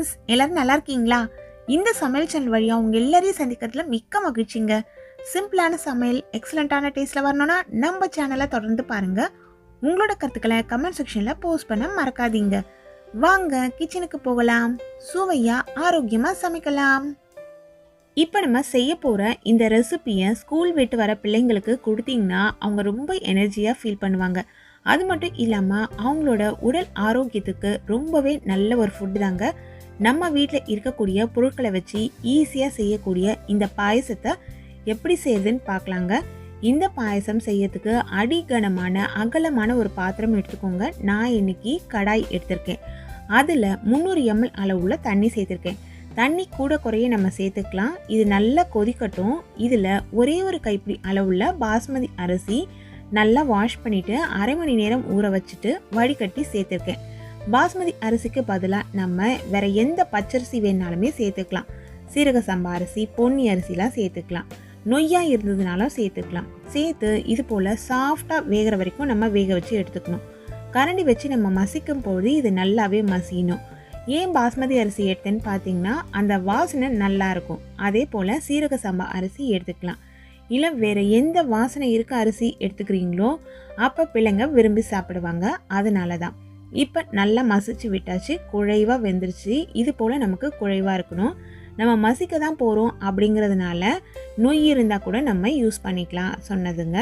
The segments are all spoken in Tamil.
ஃப்ரெண்ட்ஸ் எல்லாரும் நல்லா இருக்கீங்களா? இந்த சமையல் சேனல் வழியாக உங்கள் எல்லாரையும் சந்திக்கிறதுல மிக்க மகிழ்ச்சிங்க. சிம்பிளான சமையல் எக்ஸலண்ட்டான டேஸ்ட்டில் வரணும்னா நம்ம சேனலை தொடர்ந்து பாருங்கள் உங்களோட கருத்துக்களை கமெண்ட் செக்ஷனில் போஸ்ட் பண்ண மறக்காதீங்க. வாங்க கிச்சனுக்கு போகலாம். சுவையாக ஆரோக்கியமாக சமைக்கலாம். இப்போ நம்ம செய்ய போகிற இந்த ரெசிபியை ஸ்கூல் விட்டு வர பிள்ளைங்களுக்கு கொடுத்தீங்கன்னா அவங்க ரொம்ப எனர்ஜியாக ஃபீல் பண்ணுவாங்க. அது மட்டும் இல்லாமல் அவங்களோட உடல் ஆரோக்கியத்துக்கு ரொம்பவே நல்ல ஒரு ஃபுட்டு தாங்க. நம்ம வீட்டில் இருக்கக்கூடிய பொருட்களை வச்சு ஈஸியாக செய்யக்கூடிய இந்த பாயசத்தை எப்படி செய்யுதுன்னு பார்க்கலாங்க. இந்த பாயசம் செய்யறதுக்கு அடிகனமான அகலமான ஒரு பாத்திரம் எடுத்துக்கோங்க. நான் இன்னைக்கு கடாய் எடுத்திருக்கேன். அதில் முந்நூறு எம்எல் அளவுள்ள தண்ணி சேர்த்துருக்கேன். தண்ணி கூட குறைய நம்ம சேர்த்துக்கலாம். இது நல்லா கொதிக்கட்டும். இதில் ஒரே ஒரு கைப்பிடி அளவுள்ள பாஸ்மதி அரிசி நல்லா வாஷ் பண்ணிவிட்டு அரை மணி நேரம் ஊற வச்சுட்டு வடிகட்டி சேர்த்துருக்கேன். பாஸ்மதி அரிசிக்கு பதிலாக நம்ம வேற எந்த பச்சரிசி வேணாலுமே சேர்த்துக்கலாம். சீரக சம்பா அரிசி பொன்னி அரிசிலாம் சேர்த்துக்கலாம். நொய்யாக இருந்ததுனாலும் சேர்த்துக்கலாம். சேர்த்து இது போல் சாஃப்டாக வேகிற வரைக்கும் நம்ம வேக வச்சு எடுத்துக்கணும். கரண்டி வச்சு நம்ம மசிக்கும் பொழுது இது நல்லாவே மசியணும். ஏன் பாஸ்மதி அரிசி எடுத்தேன்னு பார்த்தீங்கன்னா அந்த வாசனை நல்லா இருக்கும். அதே போல் சீரக சம்பா அரிசி எடுத்துக்கலாம். இல்லை வேறு எந்த வாசனை இருக்க அரிசி எடுத்துக்கிறீங்களோ அப்போ பிள்ளைங்க விரும்பி சாப்பிடுவாங்க. அதனால தான் இப்போ நல்லா மசிச்சு விட்டாச்சு குழைவாக வெந்துருச்சு. இது போல் நமக்கு குழைவாக இருக்கணும். நம்ம மசிக்க தான் போகிறோம் அப்படிங்கிறதுனால நொய் இருந்தால் கூட நம்ம யூஸ் பண்ணிக்கலாம் சொன்னதுங்க.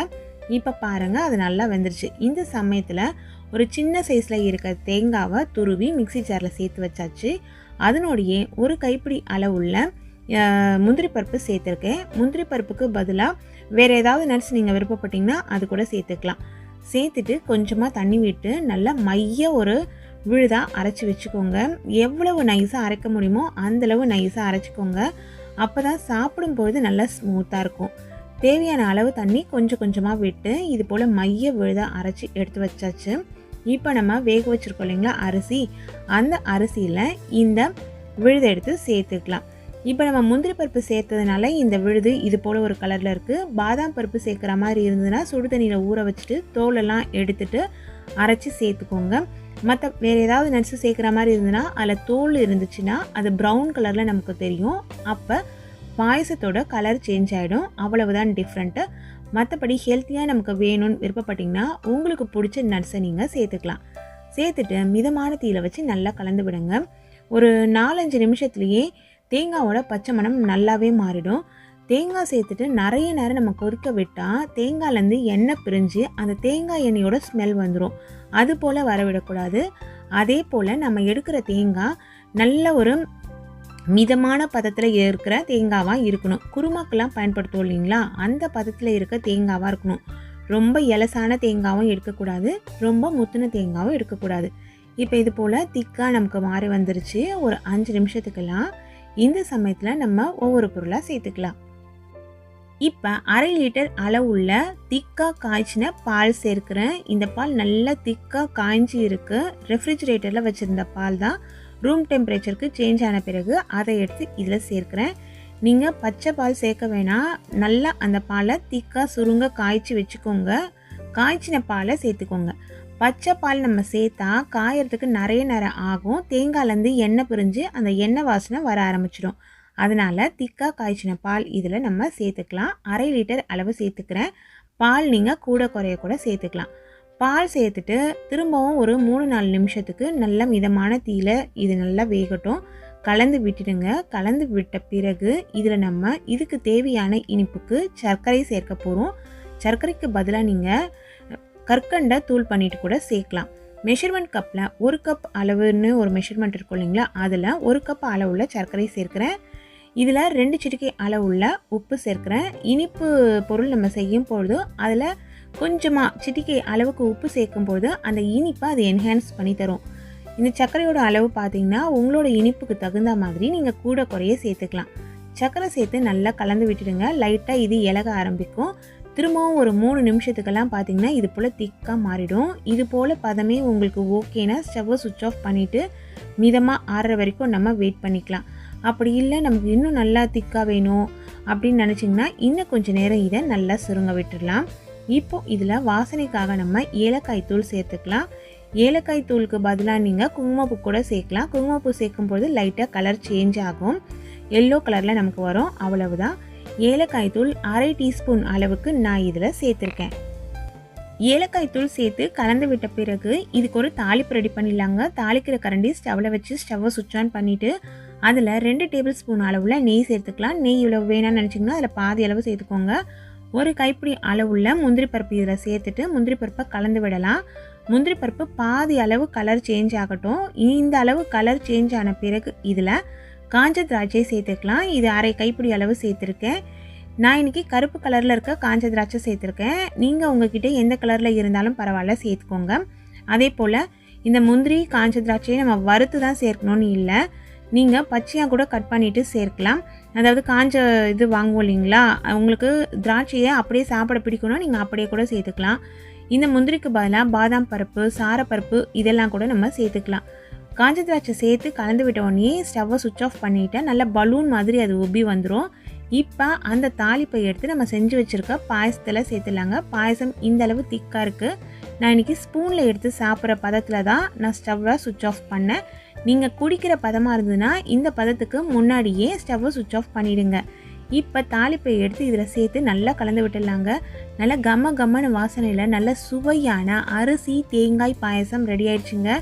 இப்போ பாருங்கள் அது நல்லா வெந்துருச்சு. இந்த சமயத்தில் ஒரு சின்ன சைஸில் இருக்க தேங்காவை துருவி மிக்சி ஜாரில் சேர்த்து வச்சாச்சு. அதனுடைய ஒரு கைப்பிடி அளவுள்ள முந்திரி பருப்பு சேர்த்துருக்கேன். முந்திரி பருப்புக்கு பதிலாக வேறு ஏதாவது நட்ஸ் நீங்கள் விருப்பப்பட்டிங்கன்னா அது கூட சேர்த்துக்கலாம். சேர்த்துட்டு கொஞ்சமாக தண்ணி விட்டு நல்லா மைய ஒரு விழுதாக அரைச்சி வச்சுக்கோங்க. எவ்வளவு நைஸாக அரைக்க முடியுமோ அந்தளவு நைஸாக அரைச்சிக்கோங்க. அப்போ தான் சாப்பிடும்பொழுது நல்லா ஸ்மூத்தாக இருக்கும். தேவையான அளவு தண்ணி கொஞ்சம் கொஞ்சமாக விட்டு இது போல் மைய விழுதாக அரைச்சி எடுத்து வச்சாச்சு. இப்போ நம்ம வேக வச்சுருக்கோம் இல்லைங்களா அரிசி. அந்த அரிசியில் இந்த விழுதை எடுத்து சேர்த்துக்கலாம். இப்போ நம்ம முந்திரி பருப்பு சேர்த்ததுனால இந்த விழுது இது போல் ஒரு கலரில் இருக்குது பாதாம் பருப்பு சேர்க்குற மாதிரி இருந்ததுன்னா சுடு தண்ணியில் ஊற வச்சுட்டு தோலெல்லாம் எடுத்துட்டு அரைச்சி சேர்த்துக்கோங்க. மற்ற வேறு ஏதாவது நட்ஸு சேர்க்குற மாதிரி இருந்ததுன்னா அதில் தோல் இருந்துச்சுன்னா அது ப்ரௌன் கலரில் நமக்கு தெரியும். அப்போ பாயசத்தோட கலர் சேஞ்ச் ஆகிடும் அவ்வளவுதான் டிஃப்ரெண்ட்டு மற்றபடி ஹெல்த்தியாக நமக்கு வேணும்னு விருப்பப்பட்டிங்கன்னா உங்களுக்கு பிடிச்ச நட்ஸை நீங்கள் சேர்த்துக்கலாம். சேர்த்துட்டு மிதமான தீயில் வச்சு நல்லா கலந்து விடுங்க. ஒரு நாலஞ்சு நிமிஷத்துலேயே தேங்காவோட பச்சை மணம் நல்லாவே மாறிடும். தேங்காய் சேர்த்துட்டு நிறைய நேரம் நம்ம கொதிக்க விட்டால் தேங்காய்லேருந்து எண்ணெய் பிரிஞ்சு அந்த தேங்காய் எண்ணெயோட ஸ்மெல் வந்துடும் அது போல் வரவிடக்கூடாது. அதே போல் நம்ம எடுக்கிற தேங்காய் நல்ல ஒரு மிதமான பதத்தில் இருக்கிற தேங்காவாக இருக்கணும். குருமாக்கெல்லாம் பயன்படுத்துவோம் இல்லைங்களா? அந்த பதத்தில் இருக்க தேங்காவாக இருக்கணும். ரொம்ப எலசான தேங்காவும் எடுக்கக்கூடாது. ரொம்ப முத்தின தேங்காவும் எடுக்கக்கூடாது. இப்போ இது போல் திக்காக நமக்கு மாறி வந்துருச்சு. ஒரு அஞ்சு நிமிஷத்துக்கெல்லாம் இந்த சமயத்தில் நம்ம ஒவ்வொரு பொருளாக சேர்த்துக்கலாம். இப்போ அரை லிட்டர் அளவுள்ள திக்காக காய்ச்சின பால் சேர்க்கிறேன். இந்த பால் நல்லா திக்காக காய்ஞ்சி இருக்குது ரெஃப்ரிஜிரேட்டரில் வச்சுருந்த பால் தான். ரூம் டெம்பரேச்சருக்கு சேஞ்ச் ஆன பிறகு அதை எடுத்து இதில் சேர்க்கிறேன். நீங்கள் பச்சை பால் சேர்க்க வேணாம் நல்லா அந்த பாலை திக்காக சுருங்க காய்ச்சி வச்சுக்கோங்க. காய்ச்சின பாலை சேர்த்துக்கோங்க. பச்சை பால் நம்ம சேர்த்தா காயறதுக்கு நிறைய நேரம் ஆகும். தேங்காய்லேருந்து எண்ணெய் பிரிஞ்சு அந்த எண்ணெய் வாசனை வர ஆரம்பிச்சிடும். அதனால் திக்காக காய்ச்சின பால் இதில் நம்ம சேர்த்துக்கலாம். அரை லிட்டர் அளவு சேர்த்துக்கிறேன். பால் நீங்கள் கூட குறைய கூட சேர்த்துக்கலாம். பால் சேர்த்துட்டு திரும்பவும் ஒரு மூணு நாலு நிமிஷத்துக்கு நல்ல மிதமான தீயில் இது நல்லா வேகட்டும். கலந்து விட்டுடுங்க. கலந்து விட்ட பிறகு இதில் நம்ம இதுக்கு தேவையான இனிப்புக்கு சர்க்கரை சேர்க்க போகிறோம் சர்க்கரைக்கு பதிலாக நீங்கள் கற்கண்டை தூள் பண்ணிட்டு கூட சேர்க்கலாம். மெஷர்மெண்ட் கப்பில் ஒரு கப் அளவுன்னு ஒரு மெஷர்மெண்ட் இருக்கும் இல்லைங்களா? அதில் ஒரு கப் அளவுள்ள சர்க்கரை சேர்க்குறேன். இதில் ரெண்டு சிட்டிகை அளவுள்ள உப்பு சேர்க்குறேன். இனிப்பு பொருள் நம்ம செய்யும் பொழுது அதில் கொஞ்சமாக சிட்டிக்கை அளவுக்கு உப்பு சேர்க்கும் பொழுது அந்த இனிப்பை அது என்ஹான்ஸ் பண்ணி தரும். இந்த சர்க்கரையோட அளவு பார்த்தீங்கன்னா உங்களோட இனிப்புக்கு தகுந்த மாதிரி நீங்கள் கூட குறைய சேர்த்துக்கலாம். சர்க்கரை சேர்த்து நல்லா கலந்து விட்டுடுங்க. லைட்டாக இது இலக ஆரம்பிக்கும். திரும்பவும் ஒரு மூணு நிமிஷத்துக்கெல்லாம் பார்த்தீங்கன்னா இது போல் திக்காக மாறிடும். இது போல் பதமே உங்களுக்கு ஓகேனா ஸ்டவ்வை சுவிட்ச் ஆஃப் பண்ணிவிட்டு மிதமாக ஆறுற வரைக்கும் நம்ம வெயிட் பண்ணிக்கலாம். அப்படி இல்லை நமக்கு இன்னும் நல்லா திக்காக வேணும் அப்படின்னு நினச்சிங்கன்னா இன்னும் கொஞ்சம் நேரம் இதை நல்லா சுருங்க விட்டுடலாம். இப்போ இதில் வாசனைக்காக நம்ம ஏலக்காய் தூள் சேர்த்துக்கலாம். ஏலக்காய் தூளுக்கு பதிலாக நீங்கள் குங்குமப்பூ கூட சேர்க்கலாம். குங்குமப்பூ சேர்க்கும்போது லைட்டாக கலர் சேஞ்ச் ஆகும். எல்லோ கலரில் நமக்கு வரும். அவ்வளவுதான். ஏலக்காய் தூள் அரை டீஸ்பூன் அளவுக்கு நான் இதில் சேர்த்துருக்கேன். ஏலக்காய் தூள் சேர்த்து கலந்து விட்ட பிறகு இதுக்கு ஒரு தாளிப்பு ரெடி பண்ணிடலாங்க. தாளிக்கிற கரண்டி ஸ்டவ்வில் வச்சு ஸ்டவ்வை சுவிட்ச் ஆன் பண்ணிவிட்டு அதில் ரெண்டு டேபிள் ஸ்பூன் அளவில் நெய் சேர்த்துக்கலாம். நெய் இவ்வளோ வேணாம்னு நினச்சிங்கன்னா அதில் பாதி அளவு சேர்த்துக்கோங்க. ஒரு கைப்பிடி அளவுள்ள முந்திரி பருப்பு இதில் சேர்த்துட்டு முந்திரி பருப்பை கலந்து விடலாம். முந்திரி பருப்பு பாதி அளவு கலர் சேஞ்ச் ஆகட்டும். இந்த அளவு கலர் சேஞ்ச் ஆன பிறகு இதில் காஞ்ச திராட்சை சேர்த்துக்கலாம். இது அரை கைப்பிடி அளவு சேர்த்துருக்கேன். நான் இன்றைக்கி கருப்பு கலரில் இருக்க காஞ்ச திராட்சை சேர்த்துருக்கேன். நீங்கள் உங்ககிட்ட எந்த கலரில் இருந்தாலும் பரவாயில்ல சேர்த்துக்கோங்க. அதே போல் இந்த முந்திரி காஞ்ச திராட்சையை நம்ம வறுத்து தான் சேர்க்கணும்னு இல்லை. நீங்கள் பச்சையாக கூட கட் பண்ணிவிட்டு சேர்க்கலாம். அதாவது காஞ்ச இது வாங்குவோம் இல்லைங்களா? உங்களுக்கு திராட்சையை அப்படியே சாப்பிட பிடிக்கணும் நீங்கள் அப்படியே கூட சேர்த்துக்கலாம். இந்த முந்திரிக்கு பதிலாக பாதாம் பருப்பு சாரப்பருப்பு இதெல்லாம் கூட நம்ம சேர்த்துக்கலாம். காஞ்ச திராட்சை சேர்த்து கலந்து விட்ட ஸ்டவ்வை சுவிட்ச் ஆஃப் பண்ணிவிட்டு நல்ல பலூன் மாதிரி அது உப்பி வந்துடும் இப்போ அந்த தாளிப்பை எடுத்து நம்ம செஞ்சு வச்சுருக்க பாயசத்தில் சேர்த்துலாங்க பாயசம் இந்தளவு திக்காக இருக்குது நான் இன்றைக்கி ஸ்பூனில் எடுத்து சாப்பிட்ற பதத்தில் தான் நான் ஸ்டவ்வை சுவிட்ச் ஆஃப் பண்ணேன். நீங்கள் குடிக்கிற பதமாக இருந்ததுன்னா இந்த பதத்துக்கு முன்னாடியே ஸ்டவ்வை சுவிட்ச் ஆஃப் பண்ணிவிடுங்க இப்போ தாளிப்பை எடுத்து இதில் சேர்த்து நல்லா கலந்து விட்டுடலாங்க. நல்ல கம்ம கம்மன வாசனையில் நல்ல சுவையான அரிசி தேங்காய் பாயசம் ரெடி ஆயிடுச்சுங்க.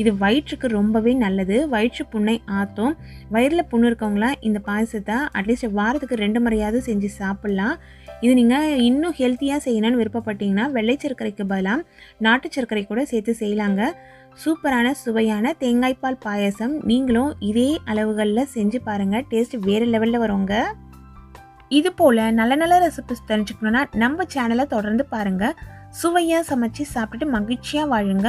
இது வயிற்றுக்கு ரொம்பவே நல்லது. வயிற்று புண்ணை ஆற்றும் வயிறில் புண்ணு இருக்கவங்களாம் இந்த பாயசத்தை அட்லீஸ்ட் வாரத்துக்கு ரெண்டு முறையாவது செஞ்சு சாப்பிட்லாம். இது நீங்கள் இன்னும் ஹெல்த்தியாக செய்யணும்னு விருப்பப்பட்டீங்கன்னா வெள்ளை சர்க்கரைக்கு பதிலாக நாட்டு சர்க்கரை கூட சேர்த்து செய்யலாங்க. சூப்பரான சுவையான தேங்காய்பால் பாயசம். நீங்களும் இதே அளவுகளில் செஞ்சு பாருங்கள் டேஸ்ட் வேறு லெவலில் வருங்க. இது போல் நல்ல நல்ல ரெசிபிஸ் தெரிஞ்சுக்கணுன்னா நம்ம சேனலை தொடர்ந்து பாருங்கள் சுவையாக சமைச்சு சாப்பிட்டுட்டு மகிழ்ச்சியாக வாழுங்க.